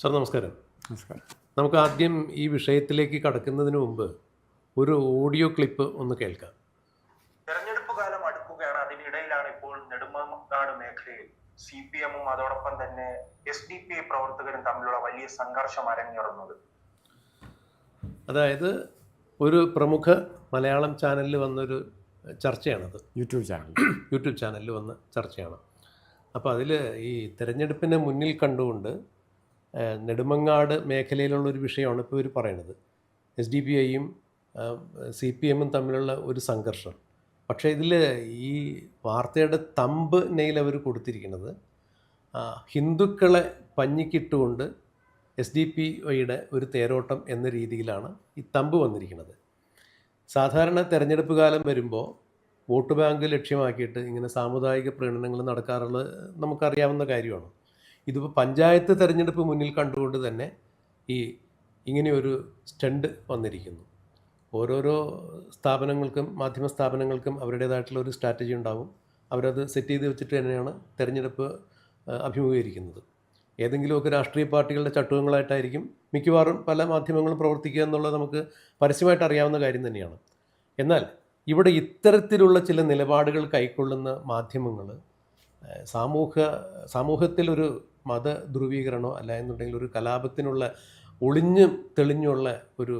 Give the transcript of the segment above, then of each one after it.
Sir നമസ്കാരം. നമസ്കാരം. നമുക്ക് ആദ്യം ഈ വിഷയത്തിലേക്ക് കടക്കുന്നതിന് മുമ്പ് ഒരു ഓഡിയോ ക്ലിപ്പ് ഒന്ന് കേൾക്കാം. തെരഞ്ഞെടുപ്പ് കാലം അടുക്കുകയാണ്. അതിനിടയിലാണ് ഇപ്പോൾ നെടുമങ്ങാട് മേഖലയിൽ സി പി എമ്മും അതോടൊപ്പം തന്നെ എസ് ഡി പി ഐ പ്രവർത്തകരും തമ്മിലുള്ള വലിയ സംഘർഷം അരങ്ങേറുന്നത്. അതായത് ഒരു പ്രമുഖ മലയാളം ചാനലിൽ വന്നൊരു ചർച്ചയാണത്. YouTube channel. യൂട്യൂബ് ചാനലിൽ വന്ന ചർച്ചയാണ്. അപ്പോൾ അതിൽ ഈ തിരഞ്ഞെടുപ്പിനെ മുന്നിൽ കണ്ടുകൊണ്ട് നെടുമങ്ങാട് മേഖലയിലുള്ള ഒരു വിഷയമാണ് ഇപ്പോൾ ഇവർ പറയുന്നത്. എസ് ഡി പി ഐയും സി പി എമ്മും തമ്മിലുള്ള ഒരു സംഘർഷം. പക്ഷേ ഇതിൽ ഈ വാർത്തയുടെ തമ്പ് നെയിൽ അവർ കൊടുത്തിരിക്കുന്നത് ഹിന്ദുക്കളെ പഞ്ഞിക്കിട്ടുകൊണ്ട് എസ് ഡി പി ഐയുടെ ഒരു തേരോട്ടം എന്ന രീതിയിലാണ് ഈ തമ്പ് വന്നിരിക്കുന്നത്. സാധാരണ തെരഞ്ഞെടുപ്പ് കാലം വരുമ്പോൾ വോട്ട് ബാങ്ക് ലക്ഷ്യമാക്കിയിട്ട് ഇങ്ങനെ സാമുദായിക പ്രീണനങ്ങൾ നടക്കാറുള്ളത് നമുക്കറിയാവുന്ന കാര്യമാണ്. ഇതിപ്പോൾ പഞ്ചായത്ത് തെരഞ്ഞെടുപ്പ് മുന്നിൽ കണ്ടുകൊണ്ട് തന്നെ ഈ ഇങ്ങനെയൊരു സ്റ്റണ്ട് വന്നിരിക്കുന്നു. ഓരോരോ സ്ഥാപനങ്ങൾക്കും മാധ്യമ സ്ഥാപനങ്ങൾക്കും അവരുടേതായിട്ടുള്ള ഒരു സ്ട്രാറ്റജി ഉണ്ടാവും. അവരത് സെറ്റ് ചെയ്ത് വെച്ചിട്ട് തന്നെയാണ് തെരഞ്ഞെടുപ്പ് അഭിമുഖീകരിക്കുന്നത്. ഏതെങ്കിലുമൊക്കെ രാഷ്ട്രീയ പാർട്ടികളുടെ ചട്ടുകങ്ങളായിട്ടായിരിക്കും മിക്കവാറും പല മാധ്യമങ്ങളും പ്രവർത്തിക്കുക എന്നുള്ളത് നമുക്ക് പരസ്യമായിട്ട് അറിയാവുന്ന കാര്യം തന്നെയാണ്. എന്നാൽ ഇവിടെ ഇത്തരത്തിലുള്ള ചില നിലപാടുകൾ കൈക്കൊള്ളുന്ന മാധ്യമങ്ങൾ സാമൂഹ സമൂഹത്തിലൊരു മത ധ്രുവീകരണമോ അല്ല എന്നുണ്ടെങ്കിൽ ഒരു കലാപത്തിനുള്ള ഒളിഞ്ഞും തെളിഞ്ഞുള്ള ഒരു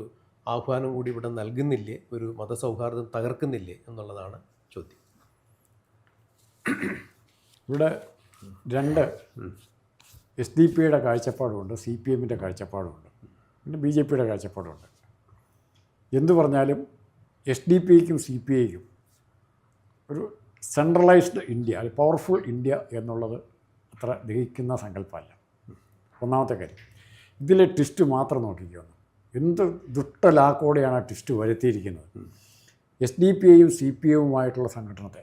ആഹ്വാനം കൂടി ഇവിടെ നൽകുന്നില്ലേ? ഒരു മതസൗഹാർദ്ദം തകർക്കുന്നില്ലേ എന്നുള്ളതാണ് ചോദ്യം. ഇവിടെ രണ്ട് എസ് ഡി പിയുടെ കാഴ്ചപ്പാടുമുണ്ട് സി പി എമ്മിന്റെ കാഴ്ചപ്പാടുമുണ്ട് പിന്നെ ബി ജെ പിയുടെ കാഴ്ചപ്പാടുമുണ്ട് എന്തു പറഞ്ഞാലും എസ് ഡി പിക്കും സി പി ഐക്കും ഒരു സെൻട്രലൈസ്ഡ് ഇന്ത്യ അല്ലെങ്കിൽ പവർഫുൾ ഇന്ത്യ എന്നുള്ളത് അത്ര ദഹിക്കുന്ന സങ്കല്പമല്ല. ഒന്നാമത്തെ കാര്യം ഇതിലെ ട്വിസ്റ്റ് മാത്രം നോക്കിക്കുന്നു എന്ത് ദുഷ്ടലാക്കോടെയാണ് ആ ട്വിസ്റ്റ് വരുത്തിയിരിക്കുന്നത്? എസ് ഡി പി ഐയും സി പി എമ്മുമായിട്ടുള്ള സംഘടനത്തെ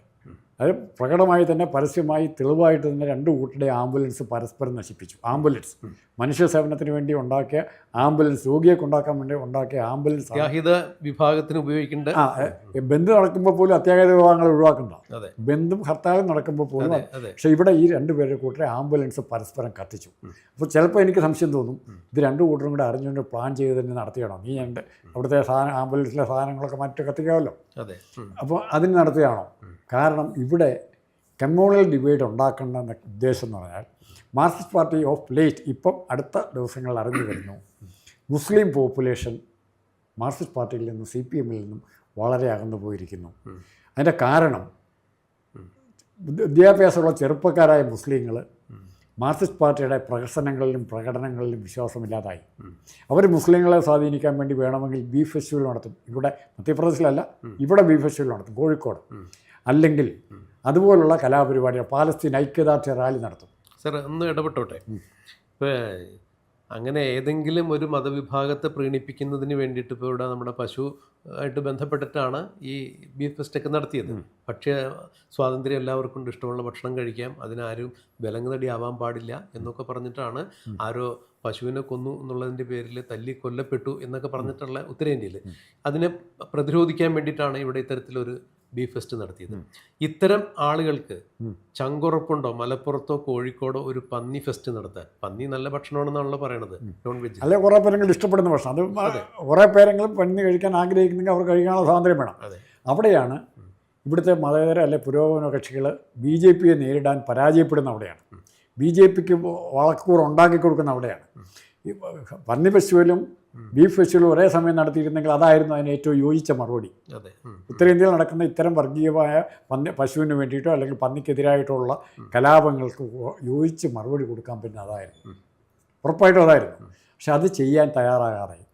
അത് പ്രകടമായി തന്നെ പരസ്യമായി തെളിവായിട്ട് തന്നെ രണ്ട് കൂട്ടരുടെ ആംബുലൻസ് പരസ്പരം നശിപ്പിച്ചു. ആംബുലൻസ്. മനുഷ്യ സേവനത്തിന് വേണ്ടി ഉണ്ടാക്കിയ ആംബുലൻസ് രോഗിയെ കൊണ്ടാക്കാൻ വേണ്ടി ഉണ്ടാക്കിയ ആംബുലൻസ് വിഭാഗത്തിന് ഉപയോഗിക്കേണ്ട ആ ബന്ധു നടക്കുമ്പോൾ പോലും അത്യാഹിത വിഭാഗങ്ങൾ ഒഴിവാക്കണ്ട. ബന്ധും ഹർത്താലും നടക്കുമ്പോൾ പോലും പക്ഷേ ഇവിടെ ഈ രണ്ട് പേരുടെ കൂട്ടരെ ആംബുലൻസ് പരസ്പരം കത്തിച്ചു. അപ്പോൾ ചിലപ്പോൾ എനിക്ക് സംശയം തോന്നും ഇത് രണ്ട് കൂട്ടരും കൂടെ അറിഞ്ഞുകൊണ്ട് പ്ലാൻ ചെയ്ത് തന്നെ നടത്തിയാണോ? നീ എന്റെ അവിടുത്തെ സാധനം ആംബുലൻസിലെ സാധനങ്ങളൊക്കെ മറ്റു കത്തിക്കാമല്ലോ. അപ്പോൾ അതിന് നടത്തുകയാണോ കാരണം ഇവിടെ കമ്മ്യൂണൽ ഡിവൈഡ് ഉണ്ടാക്കേണ്ട എന്ന ഉദ്ദേശം എന്ന് പറഞ്ഞാൽ മാർക്സിസ്റ്റ് പാർട്ടി ഓഫ് ലേറ്റ് ഇപ്പം അടുത്ത ദിവസങ്ങളിൽ അറിഞ്ഞു വരുന്നു. മുസ്ലിം പോപ്പുലേഷൻ മാർക്സിസ്റ്റ് പാർട്ടിയിൽ നിന്നും സി പി എമ്മിൽ നിന്നും വളരെ അകന്നു പോയിരിക്കുന്നു. അതിന്റെ കാരണം വിദ്യ- വിദ്യാഭ്യാസമുള്ള ചെറുപ്പക്കാരായ മുസ്ലിങ്ങൾ മാർക്സിസ്റ്റ് പാർട്ടിയുടെ പ്രഹസനങ്ങളിലും പ്രകടനങ്ങളിലും വിശ്വാസമില്ലാതായി. അവർ മുസ്ലിങ്ങളെ സ്വാധീനിക്കാൻ വേണ്ടി വേണമെങ്കിൽ ബീഫ് ഫെസ്റ്റിവൽ നടത്തും. ഇവിടെ മധ്യപ്രദേശിലല്ല ഇവിടെ ബീഫ് ഫെസ്റ്റിവൽ നടത്തും കോഴിക്കോട്. അല്ലെങ്കിൽ അതുപോലുള്ള കലാപരിപാടികൾ പാലസ്തീൻ ഐക്യദാർഢ്യ റാലി നടത്തും. സർ ഒന്ന് ഇടപെട്ടോട്ടെ? ഇപ്പോൾ അങ്ങനെ ഏതെങ്കിലും ഒരു മതവിഭാഗത്തെ പ്രീണിപ്പിക്കുന്നതിന് വേണ്ടിയിട്ട് ഇപ്പോൾ ഇവിടെ നമ്മുടെ പശു ആയിട്ട് ബന്ധപ്പെട്ടിട്ടാണ് ഈ ബീഫ് ഫെസ്റ്റൊക്കെ നടത്തിയത്. പക്ഷേ സ്വാതന്ത്ര്യം എല്ലാവർക്കും ഉണ്ട് ഇഷ്ടമുള്ള ഭക്ഷണം കഴിക്കാം അതിനാരും വിലങ്ങുതടി ആവാൻ പാടില്ല എന്നൊക്കെ പറഞ്ഞിട്ടാണ് ആരോ പശുവിനെ കൊന്നു എന്നുള്ളതിന്റെ പേരിൽ തല്ലി കൊല്ലപ്പെട്ടു എന്നൊക്കെ പറഞ്ഞിട്ടുള്ള ഉത്തരേന്ത്യയിൽ. അതിനെ പ്രതിരോധിക്കാൻ വേണ്ടിയിട്ടാണ് ഇവിടെ ഇത്തരത്തിലൊരു ബീഫ് ഫെസ്റ്റ് നടത്തിയത്. ഇത്തരം ആളുകൾക്ക് ചങ്കുറപ്പുണ്ടോ മലപ്പുറത്തോ കോഴിക്കോടോ ഒരു പന്നി ഫെസ്റ്റ് നടത്താൻ? പന്നി നല്ല ഭക്ഷണമാണെന്നാണല്ലോ പറയണത് നോൺ വെജ് അല്ലെ കുറേ പേരെങ്കിലും ഇഷ്ടപ്പെടുന്ന ഭക്ഷണം. അത് കുറേ പേരെങ്കിലും പന്നി കഴിക്കാൻ ആഗ്രഹിക്കുന്നെങ്കിൽ അവർ കഴിക്കാനുള്ള സ്വാതന്ത്ര്യം വേണം. അവിടെയാണ് ഇവിടുത്തെ മതേതര അല്ലെ പുരോഗമന കക്ഷികൾ ബി ജെ പിയെ നേരിടാൻ പരാജയപ്പെടുന്ന അവിടെയാണ്. ബി ജെ പിക്ക് വളക്കൂർ ഉണ്ടാക്കി കൊടുക്കുന്ന അവിടെയാണ്. പന്നി ഫെസ്റ്റിവലും ബീഫ് ഫെസ്റ്റിവൽ ഒരേ സമയം നടത്തിയിരുന്നെങ്കിൽ അതായിരുന്നു അതിന് ഏറ്റവും യോജിച്ച മറുപടി. ഉത്തരേന്ത്യയിൽ നടക്കുന്ന ഇത്തരം വർഗീയമായ പന്നി പശുവിന് വേണ്ടിയിട്ടോ അല്ലെങ്കിൽ പന്നിക്കെതിരായിട്ടുള്ള കലാപങ്ങൾക്ക് യോജിച്ച് മറുപടി കൊടുക്കാൻ പറ്റുന്ന അതായിരുന്നു. ഉറപ്പായിട്ടും അതായിരുന്നു. പക്ഷെ അത് ചെയ്യാൻ തയ്യാറാകാറായി.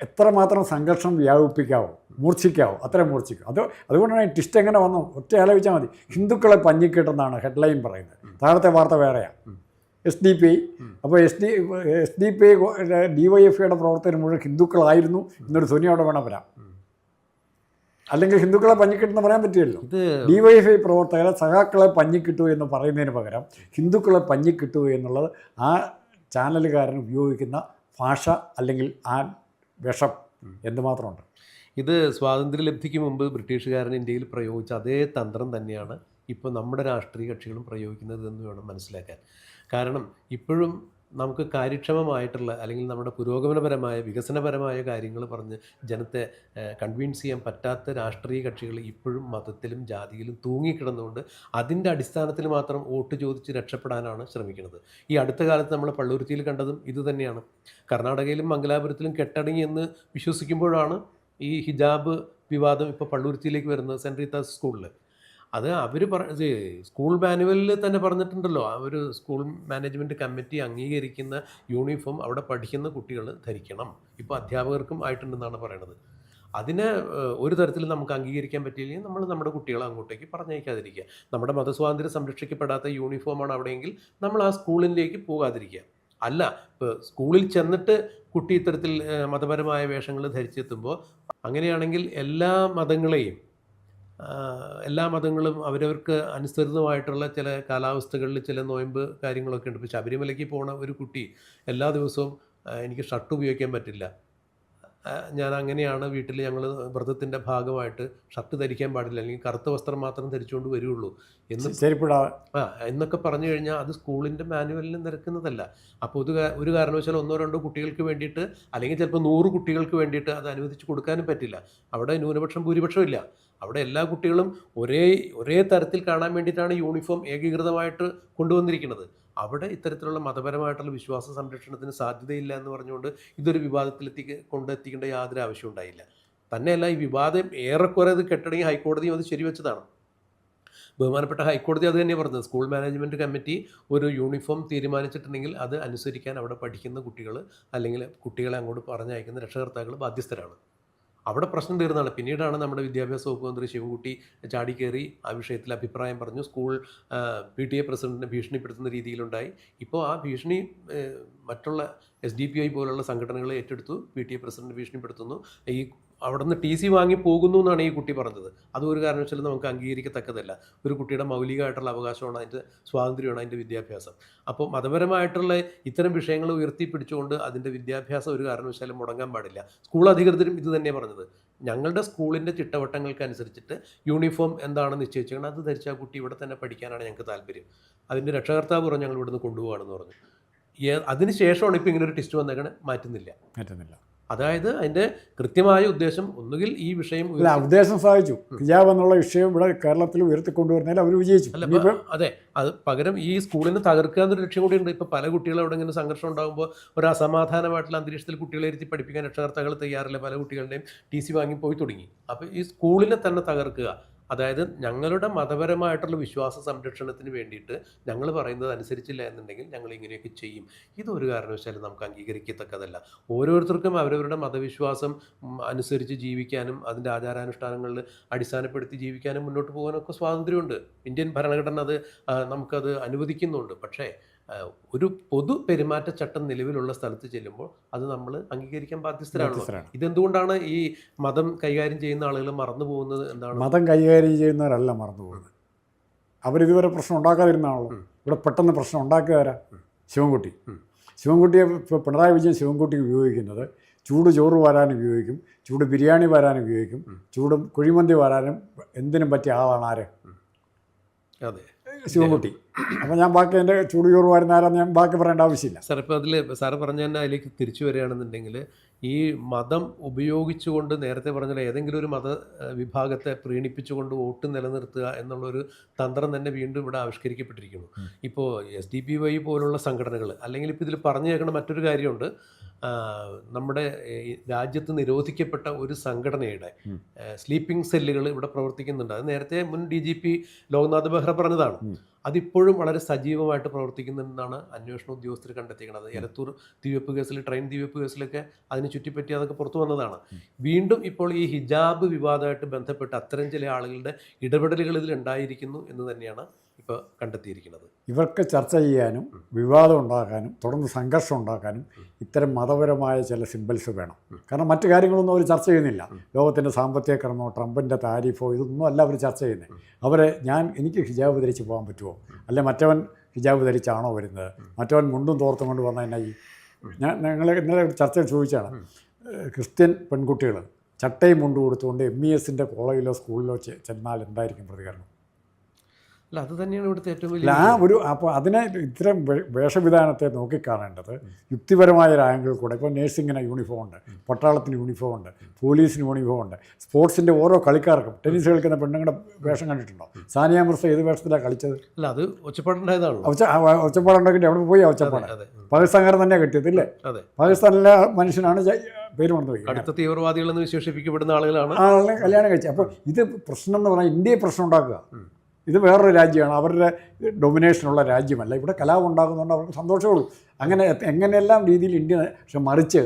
എത്രമാത്രം സംഘർഷം വ്യാപിപ്പിക്കാവോ മൂർച്ഛിക്കാവോ അത്രയും മൂർച്ഛിക്കും. അത് അതുകൊണ്ടാണ് ഈ ട്വിസ്റ്റ് എങ്ങനെ വന്നു? ഒറ്റ ആലോചിച്ചാൽ മതി. ഹിന്ദുക്കളെ പഞ്ഞിക്കിട്ടെന്നാണ് ഹെഡ്ലൈൻ പറയുന്നത്. താഴത്തെ വാർത്ത വേറെയാണ് എസ് ഡി പി ഐ അപ്പോൾ S D S D P I D Y F ഐയുടെ പ്രവർത്തനം മുഴുവൻ ഹിന്ദുക്കളായിരുന്നു എന്നൊരു ധ്വനി അവിടെ വേണം വരാം അല്ലെങ്കിൽ ഹിന്ദുക്കളെ പഞ്ഞിക്കിട്ടെന്ന് പറയാൻ പറ്റില്ലല്ലോ ഡി വൈ എഫ് ഐ പ്രവർത്തകരെ സഖാക്കളെ പഞ്ഞിക്കിട്ടു എന്ന് പറയുന്നതിന് പകരം ഹിന്ദുക്കളെ പഞ്ഞിക്കിട്ടു എന്നുള്ളത് ആ ചാനലുകാരൻ ഉപയോഗിക്കുന്ന ഭാഷ അല്ലെങ്കിൽ ആ വിഷം എന്തുമാത്രമുണ്ട് ഇത് സ്വാതന്ത്ര്യലബ്ധിക്ക് മുമ്പ് ബ്രിട്ടീഷുകാരൻ ഇന്ത്യയിൽ പ്രയോഗിച്ച അതേ തന്ത്രം തന്നെയാണ് ഇപ്പോൾ നമ്മുടെ രാഷ്ട്രീയ കക്ഷികളും പ്രയോഗിക്കുന്നത് എന്ന് വേണം മനസ്സിലാക്കാൻ. കാരണം ഇപ്പോഴും നമുക്ക് കാര്യക്ഷമമായിട്ടുള്ള അല്ലെങ്കിൽ നമ്മുടെ പുരോഗമനപരമായ വികസനപരമായ കാര്യങ്ങൾ പറഞ്ഞ് ജനത്തെ കൺവിൻസ് ചെയ്യാൻ പറ്റാത്ത രാഷ്ട്രീയ കക്ഷികൾ ഇപ്പോഴും മതത്തിലും ജാതിയിലും തൂങ്ങിക്കിടന്നുകൊണ്ട് അതിന്റെ അടിസ്ഥാനത്തിൽ മാത്രം വോട്ട് ചോദിച്ച് രക്ഷപ്പെടാനാണ് ശ്രമിക്കുന്നത്. ഈ അടുത്ത കാലത്ത് നമ്മൾ പള്ളുരുത്തിയിൽ കണ്ടതും ഇത് തന്നെയാണ്. കർണാടകയിലും മംഗലാപുരത്തിലും കെട്ടടങ്ങി എന്ന് വിശ്വസിക്കുമ്പോഴാണ് ഈ ഹിജാബ് വിവാദം ഇപ്പോൾ പള്ളുരുത്തിയിലേക്ക് വരുന്നത് സെന്റ് സ്കൂളിൽ. അത് അവർ പറ സ്കൂൾ മാനുവലിൽ തന്നെ പറഞ്ഞിട്ടുണ്ടല്ലോ. ആ ഒരു സ്കൂൾ മാനേജ്മെന്റ് കമ്മിറ്റി അംഗീകരിക്കുന്ന യൂണിഫോം അവിടെ പഠിക്കുന്ന കുട്ടികൾ ധരിക്കണം. ഇപ്പോൾ അധ്യാപകർക്കും ആയിട്ടുണ്ടെന്നാണ് പറയണത്. അതിനെ ഒരു തരത്തിൽ നമുക്ക് അംഗീകരിക്കാൻ പറ്റിയില്ലെങ്കിൽ നമ്മൾ നമ്മുടെ കുട്ടികളെ അങ്ങോട്ടേക്ക് പറഞ്ഞയക്കാതിരിക്കുക. നമ്മുടെ മതസ്വാതന്ത്ര്യം സംരക്ഷിക്കപ്പെടാത്ത യൂണിഫോമാണ് അവിടെയെങ്കിൽ നമ്മൾ ആ സ്കൂളിലേക്ക് പോകാതിരിക്കുക. അല്ല ഇപ്പോൾ സ്കൂളിൽ ചെന്നിട്ട് കുട്ടി ഇത്തരത്തിൽ മതപരമായ വേഷങ്ങൾ ധരിച്ചെത്തുമ്പോൾ അങ്ങനെയാണെങ്കിൽ എല്ലാ മതങ്ങളെയും എല്ലാ മതങ്ങളും അവരവർക്ക് അനുസൃതമായിട്ടുള്ള ചില കാലാവസ്ഥകളിൽ ചില നോയമ്പ് കാര്യങ്ങളൊക്കെ ഉണ്ട്. ഇപ്പോൾ ശബരിമലയ്ക്ക് പോണ ഒരു കുട്ടി എല്ലാ ദിവസവും എനിക്ക് ഷർട്ട് ഉപയോഗിക്കാൻ പറ്റില്ല. ഞാൻ അങ്ങനെയാണ് വീട്ടിൽ ഞങ്ങൾ വ്രതത്തിന്റെ ഭാഗമായിട്ട് ഷർട്ട് ധരിക്കാൻ പാടില്ല. അല്ലെങ്കിൽ കറുത്ത വസ്ത്രം മാത്രം ധരിച്ചുകൊണ്ട് വരുള്ളൂ. എന്ന് ആ എന്നൊക്കെ പറഞ്ഞു കഴിഞ്ഞാൽ അത് സ്കൂളിന്റെ മാനുവലിൽ നിരക്കുന്നതല്ല. അപ്പോൾ ഒരു ഒരു കാരണവശാലും ഒന്നോ രണ്ടോ കുട്ടികൾക്ക് വേണ്ടിയിട്ട് അല്ലെങ്കിൽ ചിലപ്പോൾ നൂറ് കുട്ടികൾക്ക് വേണ്ടിയിട്ട് അത് അനുവദിച്ച് കൊടുക്കാനും പറ്റില്ല. അവിടെ ന്യൂനപക്ഷം ഭൂരിപക്ഷം ഇല്ല അവിടെ എല്ലാ കുട്ടികളും ഒരേ ഒരേ തരത്തിൽ കാണാൻ വേണ്ടിയിട്ടാണ് യൂണിഫോം ഏകീകൃതമായിട്ട് കൊണ്ടുവന്നിരിക്കുന്നത്. അവിടെ ഇത്തരത്തിലുള്ള മതപരമായിട്ടുള്ള വിശ്വാസ സംരക്ഷണത്തിന് സാധ്യതയില്ല എന്ന് പറഞ്ഞുകൊണ്ട് ഇതൊരു വിവാദത്തിലെത്തി കൊണ്ടെത്തിക്കേണ്ട യാതൊരു ആവശ്യം ഉണ്ടായില്ല. തന്നെയല്ല ഈ വിവാദം ഏറെക്കുറെ അത് കെട്ടടങ്ങി ഹൈക്കോടതിയും അത് ശരിവെച്ചതാണ്. ബഹുമാനപ്പെട്ട ഹൈക്കോടതി അത് തന്നെയാണ് പറഞ്ഞത്. സ്കൂൾ മാനേജ്മെന്റ് കമ്മിറ്റി ഒരു യൂണിഫോം തീരുമാനിച്ചിട്ടുണ്ടെങ്കിൽ അത് അനുസരിക്കാൻ അവിടെ പഠിക്കുന്ന കുട്ടികൾ അല്ലെങ്കിൽ കുട്ടികളെ അങ്ങോട്ട് പറഞ്ഞയക്കുന്ന രക്ഷകർത്താക്കൾ ബാധ്യസ്ഥരാണ്. അവിടെ പ്രശ്നം തീർന്നതാണ് പിന്നീടാണ് നമ്മുടെ വിദ്യാഭ്യാസ വകുപ്പ് മന്ത്രി ശിവൻകുട്ടി ചാടിക്കേറി ആ വിഷയത്തിൽ അഭിപ്രായം പറഞ്ഞു. സ്കൂൾ പി ടി എ പ്രസിഡന്റിനെ ഭീഷണിപ്പെടുത്തുന്ന രീതിയിലുണ്ടായി. ഇപ്പോൾ ആ ഭീഷണി മറ്റുള്ള എസ് ഡി പി ഐ പോലുള്ള സംഘടനകളെ ഏറ്റെടുത്തു. പി ടി എ പ്രസിഡന്റ് ഭീഷണിപ്പെടുത്തുന്നു. ഈ അവിടെ നിന്ന് ടി സി വാങ്ങി പോകുന്നു എന്നാണ് ഈ കുട്ടി പറഞ്ഞത്. അത് ഒരു കാരണവശാലും നമുക്ക് അംഗീകരിക്കത്തക്കതല്ല. ഒരു കുട്ടിയുടെ മൗലികമായിട്ടുള്ള അവകാശമാണ് അതിന്റെ സ്വാതന്ത്ര്യമാണ് അതിന്റെ വിദ്യാഭ്യാസം. അപ്പോൾ മതപരമായിട്ടുള്ള ഇത്തരം വിഷയങ്ങൾ ഉയർത്തിപ്പിടിച്ചുകൊണ്ട് അതിന്റെ വിദ്യാഭ്യാസം ഒരു കാരണവശാലും മുടങ്ങാൻ പാടില്ല. സ്കൂൾ അധികൃതരും ഇത് തന്നെ പറഞ്ഞത്. ഞങ്ങളുടെ സ്കൂളിന്റെ ചിട്ടവട്ടങ്ങൾക്കനുസരിച്ചിട്ട് യൂണിഫോം എന്താണ് നിശ്ചയിച്ചിരിക്കുന്നത്? അത് ധരിച്ച കുട്ടി ഇവിടെ തന്നെ പഠിക്കാനാണ് ഞങ്ങൾക്ക് താല്പര്യം. അതിന്റെ രക്ഷകർത്താവ് പറഞ്ഞു ഞങ്ങൾ ഇവിടുന്ന് കൊണ്ടുപോകാണെന്ന് പറഞ്ഞു. അതിന് ശേഷമാണ് ഇപ്പോൾ ഇങ്ങനെ ഒരു ടെസ്റ്റ് വന്നേക്കണേ മാറ്റുന്നില്ല. പറ്റുന്നില്ല അതായത് അതിന്റെ കൃത്യമായ ഉദ്ദേശം ഒന്നുകിൽ ഈ വിഷയം അല്ല ഉദ്ദേശം സാധിച്ചു ഹിജാബ് എന്നുള്ള വിഷയം ഇവിടെ കേരളത്തിൽ ഉയർത്തിക്കൊണ്ടുവരുന്നതിൽ അവർ വിജയിച്ചു. അല്ല അതെ അത് പകരം ഈ സ്കൂളിനെ തകർക്കുക എന്നൊരു ലക്ഷ്യം കൂടി ഉണ്ട്. ഇപ്പോൾ പല കുട്ടികളും അവിടെ ഇങ്ങനെ സംഘർഷം ഉണ്ടാകുമ്പോൾ ഒരു അസമാധാനമായിട്ടുള്ള അന്തരീക്ഷത്തിൽ കുട്ടികളെ ഇരുത്തി പഠിപ്പിക്കാൻ രക്ഷകർത്താക്കൾ തയ്യാറില്ല? പല കുട്ടികളുടെയും ടി സി വാങ്ങി പോയി തുടങ്ങി. അപ്പോൾ ഈ സ്കൂളിനെ തന്നെ തകർക്കുക അതായത് ഞങ്ങളുടെ മതപരമായിട്ടുള്ള വിശ്വാസ സംരക്ഷണത്തിന് വേണ്ടിയിട്ട് ഞങ്ങൾ പറയുന്നത് അനുസരിച്ചില്ല എന്നുണ്ടെങ്കിൽ ഞങ്ങൾ ഇങ്ങനെയൊക്കെ ചെയ്യും. ഇതൊരു കാരണവശാലും നമുക്ക് അംഗീകരിക്കത്തക്കതല്ല. ഓരോരുത്തർക്കും അവരവരുടെ മതവിശ്വാസം അനുസരിച്ച് ജീവിക്കാനും അതിന്റെ ആചാരാനുഷ്ഠാനങ്ങളിൽ അടിസ്ഥാനപ്പെടുത്തി ജീവിക്കാനും മുന്നോട്ട് പോകാനൊക്കെ സ്വാതന്ത്ര്യമുണ്ട്. ഇന്ത്യൻ ഭരണഘടന അത് നമുക്കത് അനുവദിക്കുന്നുണ്ട്. പക്ഷേ ഒരു പൊതു പെരുമാറ്റച്ചട്ടം നിലവിലുള്ള സ്ഥലത്ത് ചെല്ലുമ്പോൾ അത് നമ്മൾ അംഗീകരിക്കാൻ ബാധ്യസ്ഥരാണ്. ഇതെന്തുകൊണ്ടാണ് ഈ മതം കൈകാര്യം ചെയ്യുന്ന ആളുകൾ മറന്നു പോകുന്നത് എന്താണ്? മതം കൈകാര്യം ചെയ്യുന്നവരല്ല മറന്നു പോകുന്നത്. അവരിതുവരെ പ്രശ്നം ഉണ്ടാക്കാതിരുന്നാണല്ലോ. ഇവിടെ പെട്ടെന്ന് പ്രശ്നം ഉണ്ടാക്കിയവരാ ശിവൻകുട്ടി. ശിവൻകുട്ടിയെ ഇപ്പോൾ പിണറായി വിജയൻ ശിവൻകുട്ടിക്ക് ഉപയോഗിക്കുന്നത് ചൂട് ചോറ് വരാൻ ഉപയോഗിക്കും ചൂട് ബിരിയാണി വരാൻ ഉപയോഗിക്കും. ചൂട് കുഴിമന്തി വരാനും എന്തിനും പറ്റിയ ആളാണ് ആര്? അതെ. ശിവൻകുട്ടി. അപ്പോൾ ഞാൻ ബാക്കി എന്റെ ചൂട് ചോറ് വരുന്ന ഞാൻ ബാക്കി പറയേണ്ട ആവശ്യമില്ല. സാർ ഇപ്പോൾ അതിൽ സാറ് പറഞ്ഞ തന്നെ അതിലേക്ക് തിരിച്ചു വരികയാണെന്നുണ്ടെങ്കിൽ ഈ മതം ഉപയോഗിച്ചുകൊണ്ട് നേരത്തെ പറഞ്ഞ ഏതെങ്കിലും ഒരു മത വിഭാഗത്തെ പ്രീണിപ്പിച്ചുകൊണ്ട് വോട്ട് നിലനിർത്തുക എന്നുള്ളൊരു തന്ത്രം തന്നെ വീണ്ടും ഇവിടെ ആവിഷ്കരിക്കപ്പെട്ടിരിക്കുന്നു. ഇപ്പോൾ എസ് ഡി പി വൈ പോലുള്ള സംഘടനകൾ അല്ലെങ്കിൽ ഇപ്പോൾ ഇതിൽ പറഞ്ഞു കേൾക്കുന്ന മറ്റൊരു കാര്യമുണ്ട്. നമ്മുടെ രാജ്യത്ത് നിരോധിക്കപ്പെട്ട ഒരു സംഘടനയുടെ സ്ലീപ്പിംഗ് സെല്ലുകൾ ഇവിടെ പ്രവർത്തിക്കുന്നുണ്ട്. അത് നേരത്തെ മുൻ D G P Loknath Behera പറഞ്ഞതാണ്. അതിപ്പോഴും വളരെ സജീവമായിട്ട് പ്രവർത്തിക്കുന്നുണ്ടെന്നാണ് അന്വേഷണ ഉദ്യോഗസ്ഥർ കണ്ടെത്തിക്കുന്നത് എലത്തൂർ തീവെപ്പ് കേസിൽ ട്രെയിൻ തീവെപ്പ് കേസിലൊക്കെ അതിന് ചുറ്റിപ്പറ്റി അതൊക്കെ പുറത്തു വന്നതാണ്. വീണ്ടും ഇപ്പോൾ ഈ ഹിജാബ് വിവാദമായിട്ട് ബന്ധപ്പെട്ട് അത്തരം ചില ആളുകളുടെ ഇടപെടലുകൾ ഇതിൽ ഉണ്ടായിരിക്കുന്നു എന്ന് തന്നെയാണ് ഇപ്പോൾ കണ്ടെത്തിയിരിക്കുന്നത്. ഇവർക്ക് ചർച്ച ചെയ്യാനും വിവാദം ഉണ്ടാക്കാനും തുടർന്ന് സംഘർഷം ഉണ്ടാക്കാനും ഇത്തരം മതപരമായ ചില സിമ്പിൾസ് വേണം. കാരണം മറ്റു കാര്യങ്ങളൊന്നും അവർ ചർച്ച ചെയ്യുന്നില്ല. ലോകത്തിന്റെ സാമ്പത്തിക ക്രമമോ ട്രംപിന്റെ താരിഫോ ഇതൊന്നും അല്ല അവർ ചർച്ച ചെയ്യുന്നത്. അവരെ ഞാൻ എനിക്ക് ഹിജാബ് ധരിച്ച് പോകാൻ പറ്റുമോ? അല്ലെ മറ്റവൻ ഹിജാബ് ധരിച്ചാണോ വരുന്നത്? മറ്റവൻ മുണ്ടും തോർത്തും കൊണ്ട് വന്ന എന്നാ ഈ ഞാൻ ഞങ്ങൾ ഇന്നലെ ചർച്ചയിൽ ചോദിച്ചാണ് ക്രിസ്ത്യൻ പെൺകുട്ടികൾ ചട്ടയും മുണ്ടും കൊടുത്തുകൊണ്ട് എം ഇ എസിന്റെ കോളേജിലോ സ്കൂളിലോ ചെന്നാൽ എന്തായിരിക്കും പ്രതികരണം? അല്ല അത് തന്നെയാണ് ഇവിടുത്തെ ഏറ്റവും വലിയ ആ ഒരു അപ്പോൾ അതിനെ ഇത്തരം വേഷവിധാനത്തെ നോക്കിക്കാണേണ്ടത് യുക്തിപരമായ ഒരു ആംഗിൾ കൂടെ. ഇപ്പോൾ നേഴ്സിങ്ങിന് യൂണിഫോം ഉണ്ട് പട്ടാളത്തിന് യൂണിഫോം ഉണ്ട് പോലീസിന് യൂണിഫോം ഉണ്ട്. സ്പോർട്സിന്റെ ഓരോ കളിക്കാർക്കും ടെന്നീസ് കളിക്കുന്ന പെണ്ണുങ്ങളുടെ വേഷം കണ്ടിട്ടുണ്ടോ? സാനിയ മിർസ ഏത് വേഷത്തിലാണ് കളിച്ചത്? അല്ല അത് ഒച്ചപ്പാടുണ്ടായതാണല്ലോ. ഒച്ച ഒച്ചപ്പാടുണ്ടെങ്കിൽ എവിടെ പോയി ഒച്ചപ്പാട്. പാകിസ്ഥാൻകാരൻ തന്നെയാണ് കിട്ടിയത് ഇല്ലേ? പാകിസ്ഥാനിലെ മനുഷ്യനാണ് പേര് മറന്നു അടുത്ത തീവ്രവാദികളെന്ന് വിശേഷിപ്പിക്കപ്പെടുന്ന ആളുകളാണ്. ആളുകളെ കല്യാണം കഴിച്ചത്. അപ്പോൾ ഇത് പ്രശ്നം എന്ന് പറഞ്ഞാൽ ഇന്ത്യയെ പ്രശ്നം ഉണ്ടാക്കുക. ഇത് വേറൊരു രാജ്യമാണ്. അവരുടെ ഡൊമിനേഷനുള്ള രാജ്യമല്ല. ഇവിടെ കലാപം ഉണ്ടാകുന്നതുകൊണ്ട് അവർക്ക് സന്തോഷമുള്ളൂ അങ്ങനെ എങ്ങനെയെല്ലാം രീതിയിൽ ഇന്ത്യ പക്ഷെ മറിച്ച്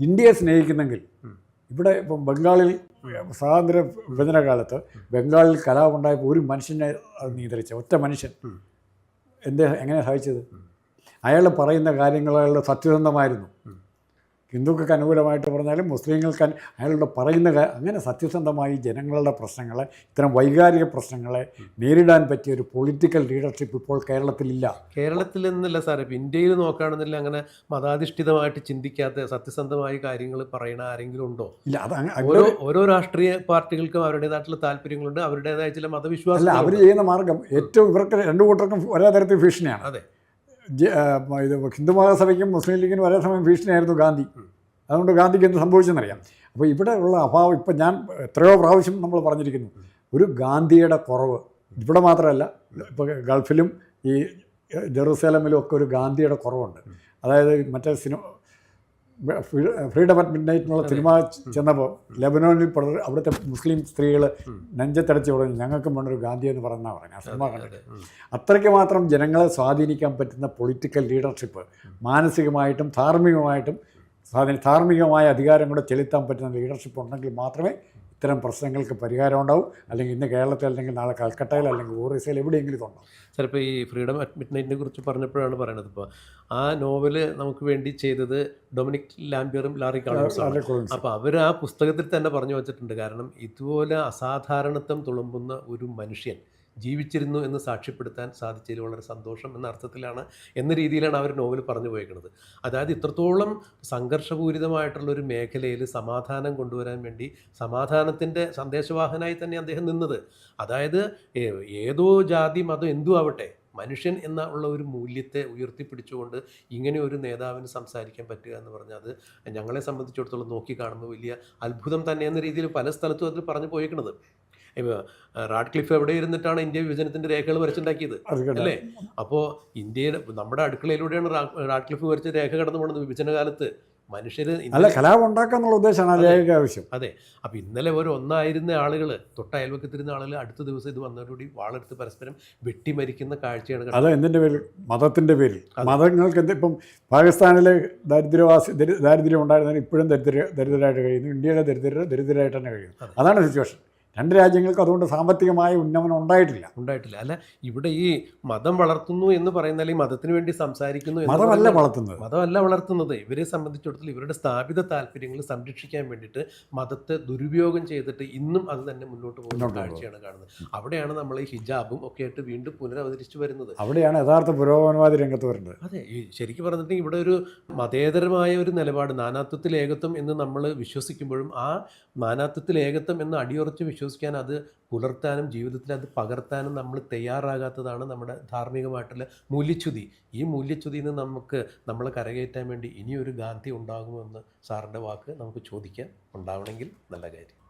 ഇന്ത്യയെ സ്നേഹിക്കുന്നെങ്കിൽ ഇവിടെ ഇപ്പം ബംഗാളിൽ സ്വാതന്ത്ര്യ വിഭജന കാലത്ത് ബംഗാളിൽ കലാപം ഉണ്ടായപ്പോൾ ഒരു മനുഷ്യനെ അത് നിയന്ത്രിച്ച ഒറ്റ മനുഷ്യൻ. എന്തേ എങ്ങനെ സഹായിച്ചത്? അയാൾ പറയുന്ന കാര്യങ്ങൾ അയാളുടെ സത്യസന്ധമായിരുന്നു. ഹിന്ദുക്കൾക്ക് അനുകൂലമായിട്ട് പറഞ്ഞാലും മുസ്ലിങ്ങൾക്ക് അയാളുടെ പറയുന്ന അങ്ങനെ സത്യസന്ധമായി ജനങ്ങളുടെ പ്രശ്നങ്ങളെ ഇത്തരം വൈകാരിക പ്രശ്നങ്ങളെ നേരിടാൻ പറ്റിയ ഒരു പൊളിറ്റിക്കൽ ലീഡർഷിപ്പ് ഇപ്പോൾ കേരളത്തിലില്ല. കേരളത്തിൽ എന്നല്ല സാറേ ഇപ്പം ഇന്ത്യയിൽ നോക്കുകയാണെന്നില്ല അങ്ങനെ മതാധിഷ്ഠിതമായിട്ട് ചിന്തിക്കാത്ത സത്യസന്ധമായ കാര്യങ്ങൾ പറയുന്ന ആരെങ്കിലും ഉണ്ടോ? ഇല്ല അത് ഓരോ ഓരോ രാഷ്ട്രീയ പാർട്ടികൾക്കും അവരുടേതായിട്ടുള്ള താല്പര്യങ്ങളുണ്ട് അവരുടേതായ ചില അല്ല അവർ ചെയ്യുന്ന മാർഗം ഏറ്റവും ഇവർക്ക് രണ്ടു കൂട്ടർക്കും ഒരേ തരത്തിൽ ഭീഷണിയാണ്. അതെ. ഇത് ഹിന്ദു മഹാസഭയ്ക്കും മുസ്ലിം ലീഗിനും ഒരേ സമയം ഭീഷണിയായിരുന്നു ഗാന്ധി. അതുകൊണ്ട് ഗാന്ധിക്ക് എന്ത് സംഭവിച്ചെന്നറിയാം. അപ്പോൾ ഇവിടെ ഉള്ള അഭാവം ഇപ്പം ഞാൻ എത്രയോ പ്രാവശ്യം നമ്മൾ പറഞ്ഞിരിക്കുന്നു. ഒരു ഗാന്ധിയുടെ കുറവ് ഇവിടെ മാത്രമല്ല ഇപ്പോൾ ഗൾഫിലും ഈ ജെറൂസലമിലും ഒക്കെ ഒരു ഗാന്ധിയുടെ കുറവുണ്ട്. അതായത് മറ്റേ സിനിമ ഫ്രീഡം അറ്റ് മിഡ് എന്നുള്ള സിനിമ ചെന്നപ്പോൾ ലെബനോനിൽ പലർ അവിടുത്തെ മുസ്ലിം സ്ത്രീകൾ നെഞ്ചത്തടച്ച് പറഞ്ഞു ഞങ്ങൾക്കും വേണ്ട ഒരു ഗാന്ധി എന്ന് പറഞ്ഞാൽ പറഞ്ഞു. ആ സിനിമ കണ്ടിട്ട്. അത്രയ്ക്ക് മാത്രം ജനങ്ങളെ സ്വാധീനിക്കാൻ പറ്റുന്ന പൊളിറ്റിക്കൽ ലീഡർഷിപ്പ് മാനസികമായിട്ടും ധാർമ്മികമായിട്ടും സ്വാധീന ധാർമ്മികമായ അധികാരം കൂടെ ചെലുത്താൻ പറ്റുന്ന ലീഡർഷിപ്പ് ഉണ്ടെങ്കിൽ മാത്രമേ ഇത്തരം പ്രശ്നങ്ങൾക്ക് പരിഹാരം ഉണ്ടാവും. അല്ലെങ്കിൽ ഇന്ന് കേരളത്തിൽ അല്ലെങ്കിൽ നാളെ കൽക്കട്ടയിൽ അല്ലെങ്കിൽ ഒറീസയിൽ എവിടെയെങ്കിലും ഇതുണ്ടാവും ചിലപ്പോൾ ഈ ഫ്രീഡം അറ്റ് മിഡ് നൈറ്റിനെ കുറിച്ച് പറഞ്ഞപ്പോഴാണ് പറയുന്നത്. ഇപ്പോൾ ആ നോവൽ നമുക്ക് വേണ്ടി ചെയ്തത് ഡൊമിനിക് ലാംബിയറും ലാറി കാണും അപ്പോൾ അവർ ആ പുസ്തകത്തിൽ തന്നെ പറഞ്ഞു വച്ചിട്ടുണ്ട്. കാരണം ഇതുപോലെ അസാധാരണത്വം തുളുമ്പുന്ന ഒരു മനുഷ്യൻ ജീവിച്ചിരുന്നു എന്ന് സാക്ഷ്യപ്പെടുത്താൻ സാധിച്ചതിൽ വളരെ സന്തോഷം എന്ന അർത്ഥത്തിലാണ് എന്ന രീതിയിലാണ് അവർ നോവൽ പറഞ്ഞു പോയേക്കുന്നത്. അതായത് ഇത്രത്തോളം സംഘർഷപൂരിതമായിട്ടുള്ള ഒരു മേഖലയിൽ സമാധാനം കൊണ്ടുവരാൻ വേണ്ടി സമാധാനത്തിന്റെ സന്ദേശവാഹനായി തന്നെ അദ്ദേഹം നിന്നത്. അതായത് ഏതോ ജാതി മതം എന്തു ആവട്ടെ മനുഷ്യൻ എന്ന ഉള്ള ഒരു മൂല്യത്തെ ഉയർത്തിപ്പിടിച്ചുകൊണ്ട് ഇങ്ങനെ ഒരു നേതാവിന് സംസാരിക്കാൻ പറ്റുക എന്ന് പറഞ്ഞാൽ അത് ഞങ്ങളെ സംബന്ധിച്ചിടത്തോളം നോക്കി കാണുമ്പോൾ വലിയ അത്ഭുതം തന്നെ എന്ന രീതിയിൽ പല സ്ഥലത്തും അതിൽ പറഞ്ഞു പോയേക്കുന്നത്. റാഡ്ക്ലിഫ് എവിടെ ഇരുന്നിട്ടാണ് ഇന്ത്യ വിഭജനത്തിന്റെ രേഖകൾ വരച്ചുണ്ടാക്കിയത്? അല്ലേ? അപ്പോൾ ഇന്ത്യയുടെ നമ്മുടെ അടുക്കളയിലൂടെയാണ് റാഡ്ക്ലിഫ് വരച്ച രേഖ കടന്നു പോകുന്നത് വിഭജന കാലത്ത് മനുഷ്യർ അല്ല കലാപം ഉദ്ദേശമാണ് ആവശ്യം. അതെ. അപ്പോൾ ഇന്നലെ ഒരു ഒന്നായിരുന്ന ആളുകൾ തൊട്ട അയൽവക്കത്തിരുന്ന ആളുകൾ അടുത്ത ദിവസം ഇത് വന്നതോടുകൂടി വാളെടുത്ത് പരസ്പരം വെട്ടിമരിക്കുന്ന കാഴ്ചയാണ് അത് എന്തിന്റെ എന്തിന്റെ പേരിൽ? മതത്തിന്റെ പേരിൽ. മതങ്ങൾക്ക് എന്ത് ഇപ്പം പാകിസ്ഥാനിലെ ദരിദ്രവാസി ദരിദ്രം ദാരിദ്ര്യം ഉണ്ടായിരുന്നതിന് ഇപ്പോഴും ദരിദ്ര ദരിദ്രരായിട്ട് കഴിയുന്നു. ഇന്ത്യയിലെ ദരിദ്ര ദരിദ്രരായിട്ട് തന്നെ കഴിയുന്നു. അതാണ് സിറ്റുവേഷൻ രണ്ട് രാജ്യങ്ങൾക്കും അതുകൊണ്ട് സാമ്പത്തികമായ ഉന്നമനം ഉണ്ടായിട്ടില്ല. ഉണ്ടായിട്ടില്ല. അല്ല ഇവിടെ ഈ മതം വളർത്തുന്നു എന്ന് പറയുന്ന അല്ലെങ്കിൽ മതത്തിന് വേണ്ടി സംസാരിക്കുന്നു മതമല്ല വളർത്തുന്നത്. മതമല്ല വളർത്തുന്നത്. ഇവരെ സംബന്ധിച്ചിടത്തോളം ഇവരുടെ സ്ഥാപിത താല്പര്യങ്ങൾ സംരക്ഷിക്കാൻ വേണ്ടിയിട്ട് മതത്തെ ദുരുപയോഗം ചെയ്തിട്ട് ഇന്നും അത് തന്നെ മുന്നോട്ട് പോകുന്ന കാഴ്ചയാണ് കാണുന്നത്. അവിടെയാണ് നമ്മൾ ഈ ഹിജാബും ഒക്കെ ആയിട്ട് വീണ്ടും പുനരവതരിച്ചു വരുന്നത്. അവിടെയാണ് യഥാർത്ഥ പുരോഗമനവാദി രംഗത്ത് വരുന്നത്. അതെ ഈ ശരിക്കും പറഞ്ഞിട്ടുണ്ടെങ്കിൽ ഇവിടെ ഒരു മതേതരമായ ഒരു നിലപാട് നാനാത്വത്തിൽ ഏകത്വം എന്ന് നമ്മൾ വിശ്വസിക്കുമ്പോഴും ആ നാനാത്വത്തിൽ ഏകത്വം എന്ന് അടിയുറച്ച് വിശ്വസിക്കാൻ അത് പുലർത്താനും ജീവിതത്തിൽ അത് പകർത്താനും നമ്മൾ തയ്യാറാകാത്തതാണ് നമ്മുടെ ധാർമ്മികമായിട്ടുള്ള മൂല്യച്യുതി. ഈ മൂല്യച്യുതിയിൽ നിന്ന് നമുക്ക് നമ്മളെ കരകയറ്റാൻ വേണ്ടി ഇനിയൊരു ഗാന്ധി ഉണ്ടാകുമെന്ന് സാറിന്റെ വാക്ക് നമുക്ക് ചോദിക്കാം ഉണ്ടാവണമെങ്കിൽ നല്ല കാര്യം.